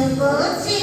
నిన్ను గూర్చి